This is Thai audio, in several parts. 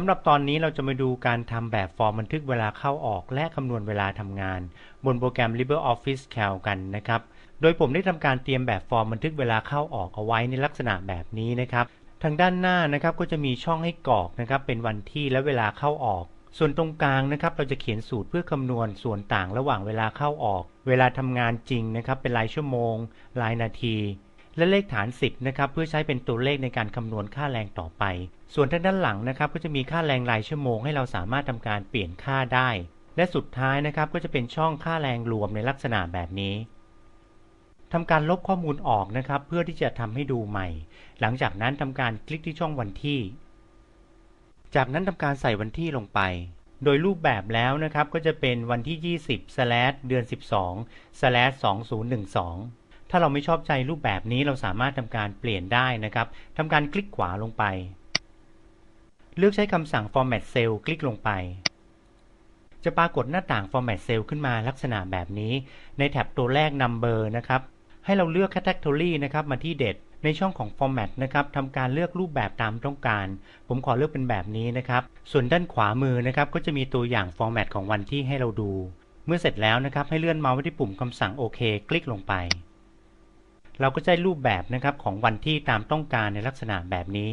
สำหรับตอนนี้เราจะมาดูการทำแบบฟอร์มบันทึกเวลาเข้าออกและคำนวณเวลาทำงาน บนโปรแกรม LibreOffice Calc กันนะครับ โดยผมได้ทำการเตรียมแบบฟอร์มบันทึกเวลาเข้าออกเอาไว้ในลักษณะแบบนี้นะครับ ทางด้านหน้านะครับก็จะมีช่องให้กรอกนะครับเป็นวันที่และเวลาเข้าออก ส่วนตรงกลางนะครับเราจะเขียนสูตรเพื่อคำนวณส่วนต่างระหว่างเวลาเข้าออก เวลาทำงานจริงนะครับเป็นรายชั่วโมง รายนาที และเลขฐาน 10นะครับเพื่อใช้เป็นตัวเลขในการคำนวณค่าแรงต่อไป ส่วนทางด้านหลังนะครับก็จะมีค่าแรงรายชั่วโมงให้เราสามารถทำการเปลี่ยนค่าได้ และสุดท้ายนะครับก็จะเป็นช่องค่าแรงรวมในลักษณะแบบนี้ทำการลบข้อมูลออกนะครับเพื่อที่จะทำให้ดูใหม่ หลังจากนั้นทำการคลิกที่ช่องวันที่ จากนั้นทำการใส่วันที่ลงไป โดยรูปแบบแล้วนะครับก็จะเป็นวันที่ 20 เดือน 12 2012 ถ้าเราไม่ชอบใจรูปแบบนี้เราสามารถทำการเปลี่ยนได้นะครับทำการคลิกขวาลงไป เลือกใช้คำสั่ง format cell คลิกลงไป จะปรากฏหน้าต่าง format cell ขึ้นมาลักษณะแบบนี้ ในแท็บตัวแรก number นะครับ ให้เราเลือก category นะครับมาที่เด็ดในช่องของ format นะครับทำการเลือกรูปแบบตามต้องการ ผมขอเลือกเป็นแบบนี้นะครับ ส่วนด้านขวามือนะครับก็จะมีตัวอย่าง format ของวันที่ให้เราดู เมื่อเสร็จแล้วนะครับให้เลื่อนเมาส์ไปที่ปุ่มคำสั่งโอเคคลิกลงไป เราก็จะได้รูปแบบนะครับของวันที่ตามต้องการในลักษณะแบบนี้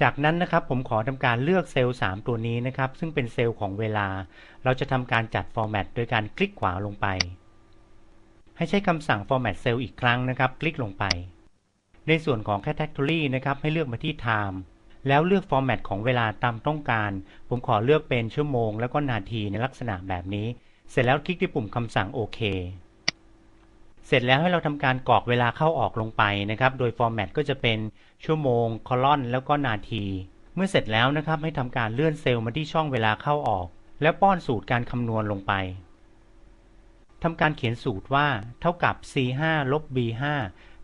จากนั้นนะครับผมขอทำการเลือกเซลล์ 3 ตัวนี้นะครับ ซึ่งเป็นเซลล์ของเวลา เราจะทำการจัด format โดยการคลิกขวาลงไป ให้ใช้คำสั่ง format cell อีกครั้งนะครับ คลิกลงไป ในส่วนของ category นะครับให้เลือกมาที่ time แล้วเลือก format ของเวลาตามต้องการ ผมขอเลือกเป็นชั่วโมง แล้วก็นาทีในลักษณะแบบนี้ เสร็จแล้วคลิกที่ปุ่มคำสั่งโอเค เสร็จแล้วให้เราทำการกรอกเวลาเข้าออกลงไปนะครับ โดย format ก็จะเป็นชั่วโมง คอลอนแล้วก็นาที เมื่อเสร็จแล้วนะครับให้ทำการเลื่อนเซลล์มาที่ช่องเวลาเข้าออก แล้วป้อนสูตรการคำนวณลงไปทำการเขียนสูตรว่าเท่ากับ c5 ลบ b5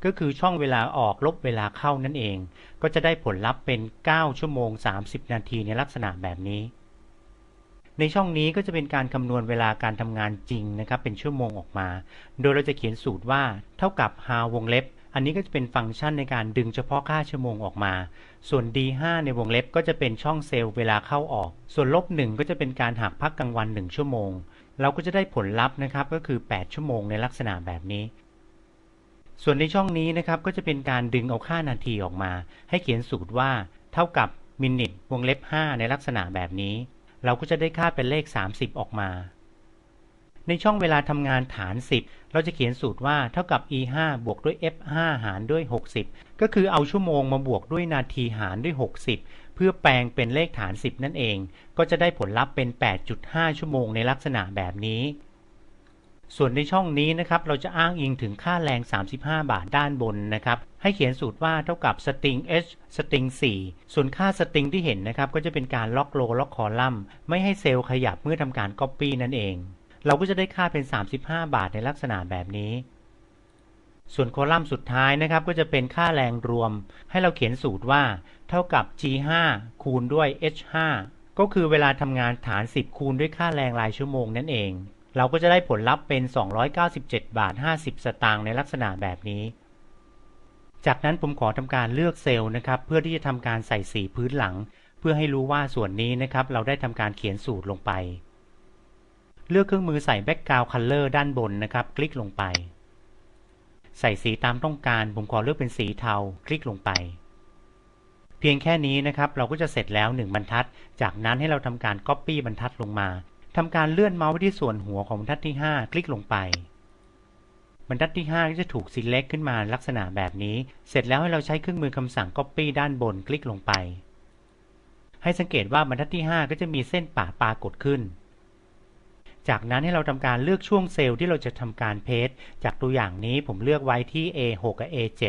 ก็คือช่องเวลาออกลบเวลาเข้านั่นเอง ก็จะได้ผลลัพธ์เป็น 9 ชั่วโมง 30 นาทีในลักษณะแบบนี้ ในช่องนี้ก็จะเป็นการคำนวณเวลาการทำงานจริงนะครับเป็นชั่วโมงออกมา โดยเราจะเขียนสูตรว่าเท่ากับ how วงเล็บ อันนี้ก็จะเป็นฟังก์ชันในการดึงเฉพาะค่าชั่วโมงออกมา ส่วน d5 ในวงเล็บก็จะเป็นช่องเซลล์เวลาเข้าออก ส่วนลบ1ก็จะเป็นการหักพักกลางวัน 1 ชั่วโมง เราก็จะได้ผลลัพธ์นะครับก็คือ 8 ชั่วโมงในลักษณะแบบนี้ส่วนในช่องนี้นะครับก็จะเป็นการดึงเอาค่านาทีออกมา ให้เขียนสูตรว่า เท่ากับ minute วงเล็บ 5 ในลักษณะแบบนี้ เราก็จะได้ค่าเป็นเลข 30 ออกมา ในช่องเวลาทำงานฐาน 10 เราจะเขียนสูตรว่าเท่ากับ e 5บวกด้วย f 5หารด้วย 60 ก็คือเอาชั่วโมงมาบวกด้วยนาทีหารด้วย 60 เพื่อแปลงเป็นเลขฐาน 10 นั่นเอง ก็จะได้ผลลัพธ์เป็น 8.5 ชั่วโมงในลักษณะแบบนี้ส่วนในช่องนี้นะครับ เราจะอ้างอิงถึงค่าแรง 35 บาทด้านบนนะครับ ให้เขียนสูตรว่าเท่ากับ string h string 4ส่วนค่า string ที่เห็นนะครับ ก็จะเป็นการล็อกโลล็อกคอลัมน์ไม่ให้เซลล์ขยับเมื่อทำการ copy นั่นเอง เราก็จะได้ค่าเป็น 35 บาทในลักษณะแบบนี้ ส่วนคอลัมน์สุดท้ายนะครับ ก็จะเป็นค่าแรงรวม ให้เราเขียนสูตรว่า เท่ากับ g5 คูณด้วย h5 ก็คือเวลาทำงานฐาน 10 คูณด้วยค่าแรงรายชั่วโมงนั่นเอง เราก็จะได้ผลลัพธ์เป็น 297 บาท 50 สตางค์ในลักษณะแบบนี้ จากนั้นผมขอทำการเลือกเซลล์นะครับ เพื่อที่จะทำการใส่สีพื้นหลัง เพื่อให้รู้ว่าส่วนนี้นะครับ เราได้ทำการเขียนสูตรลงไป เลือกเครื่องมือใส่ Background Color ด้านบนนะครับ คลิกลงไป ใส่สีตามต้องการ ผมขอเลือกเป็นสีเทา คลิกลงไป เพียงแค่นี้นะครับ เราก็จะเสร็จแล้ว1บรรทัด จากนั้นให้เราทำการ Copy บรรทัดลงมาทำการเลื่อนเมาส์ไปที่ส่วนหัวของบรรทัดที่ 5 คลิกลงไป บรรทัดที่5ก็จะถูก select ขึ้นมาลักษณะแบบนี้ เสร็จแล้วให้เราใช้เครื่องมือคำสั่ง Copy ด้านบนคลิกลงไป ให้สังเกตว่าบรรทัดที่ 5 ก็จะมีเส้นป่าปรากฏขึ้น จากนั้นให้เราทำการเลือกช่วงเซลล์ที่เราจะทำการเพจจากตัวอย่างนี้ผมเลือกไว้ที่ A6 กับ A7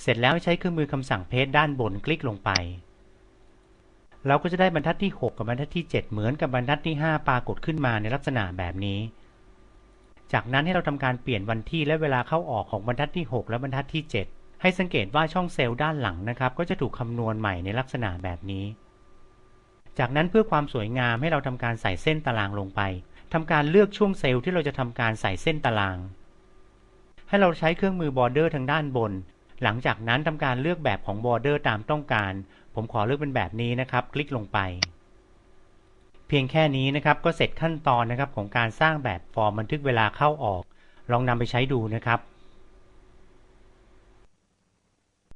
เสร็จแล้วใช้เครื่องมือคำสั่งเพจด้านบนคลิกลงไป เราก็จะได้บรรทัดที่ 6 กับบรรทัดที่ 7 เหมือนกับบรรทัดที่ 5 ปรากฏขึ้นมาในลักษณะแบบนี้ จากนั้นให้เราทำการเปลี่ยนวันที่และเวลาเข้าออกของบรรทัดที่ 6 และบรรทัดที่ 7 ให้สังเกตว่าช่องเซลล์ด้านหลังนะครับ ก็จะถูกคำนวณใหม่ในลักษณะแบบนี้ จากนั้นเพื่อความสวยงามให้เราทำการใส่เส้นตารางลงไปทำการเลือกช่วงเซลล์ที่เราจะทำการใส่เส้นตาราง ให้เราใช้เครื่องมือบอร์เดอร์ทางด้านบน หลังจากนั้นทำการเลือกแบบของบอร์เดอร์ตามต้องการ ผมขอเลือกเป็นแบบนี้นะครับ คลิกลงไป พียงแค่นี้นะครับก็เสร็จขั้นตอนนะครับของการสร้างแบบฟอร์มบันทึกเวลาเข้าออก ลองนำไปใช้ดูนะครับ